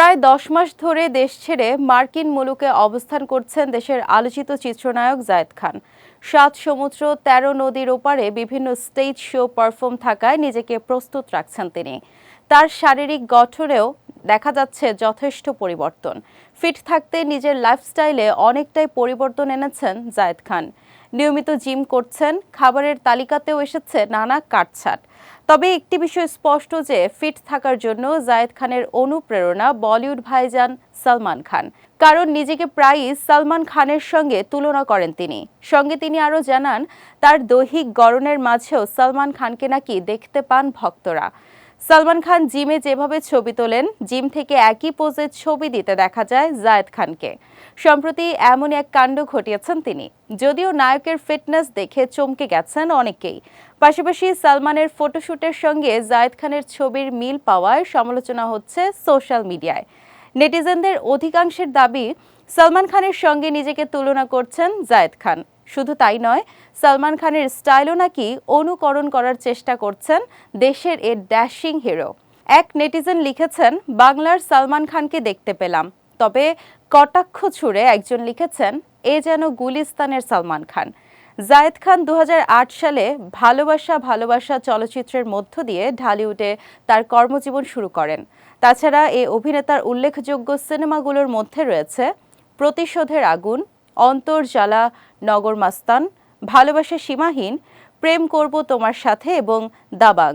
প্রায় দশ মাস ধরে দেশ ছেড়ে মার্কিন মুলুকে অবস্থান করছেন দেশের আলোচিত চিত্রনায়ক জায়েদ খান। সাত সমুদ্র, তেরো নদীর ওপারে বিভিন্ন স্টেজ শো পারফর্ম থাকায় নিজেকে প্রস্তুত রাখছেন তিনি। তার শারীরিক গঠনেও দেখা যাচ্ছে যথেষ্ট পরিবর্তন। ফিট থাকতে নিজের লাইফস্টাইলে অনেকটাই পরিবর্তন এনেছেন জায়েদ খান। নিয়মিত জিম করছেন, খাবারের তালিকাতেও এসেছে নানা কাটছাট। তবে একটি বিষয় স্পষ্ট যে, ফিট থাকার জন্য জায়েদ খানের অনুপ্রেরণা বলিউড ভাইজান সালমান খান। কারণ নিজেকে প্রায়ই সালমান খানের সঙ্গে তুলনা করেন তিনি। সঙ্গে তিনি আরও জানান, তার দৈহিক গড়নের মাঝেও সালমান খানকে নাকি দেখতে পান ভক্তরা। সালমান খান জিমে যেভাবে ছবি তোলেন, জিম থেকে একই পোজে ছবি দিতে দেখা যায় জায়েদ খানকে। সম্প্রতি এমন এক কাণ্ড ঘটিয়েছেন তিনি। যদিও নায়কের ফিটনেস দেখে চমকে গেছেন অনেকেই। পাশাপাশি সালমানের ফটোশুটের সঙ্গে জায়েদ খানের ছবির মিল পাওয়ায় সমালোচনা হচ্ছে সোশ্যাল মিডিয়ায়। নেটিজেনদের অধিকাংশের দাবি, সালমান খানের সঙ্গে নিজেকে তুলনা করছেন জায়েদ খান। শুধু তাই নয়, সালমান খানের স্টাইলও নাকি অনুকরণ করার চেষ্টা করছেন দেশের এ ড্যাশিং হিরো। এক নেটিজেন লিখেছেন, বাংলার সালমান খানকে দেখতে পেলাম। তবে কটাক্ষ ছুড়ে একজন লিখেছেন, এ যেন গুলিস্তানের সালমান খান। জায়েদ খান দু হাজার আট সালে ভালোবাসা ভালোবাসা চলচ্চিত্রের মধ্য দিয়ে ঢালিউডে তার কর্মজীবন শুরু করেন। তাছাড়া এ অভিনেতার উল্লেখযোগ্য সিনেমাগুলোর মধ্যে রয়েছে, প্রতিশোধের আগুন অন্তর্জালা নগর মাস্তান ভালোবাসা সীমাহীন প্রেম করব তোমার সাথে এবং দাবাং।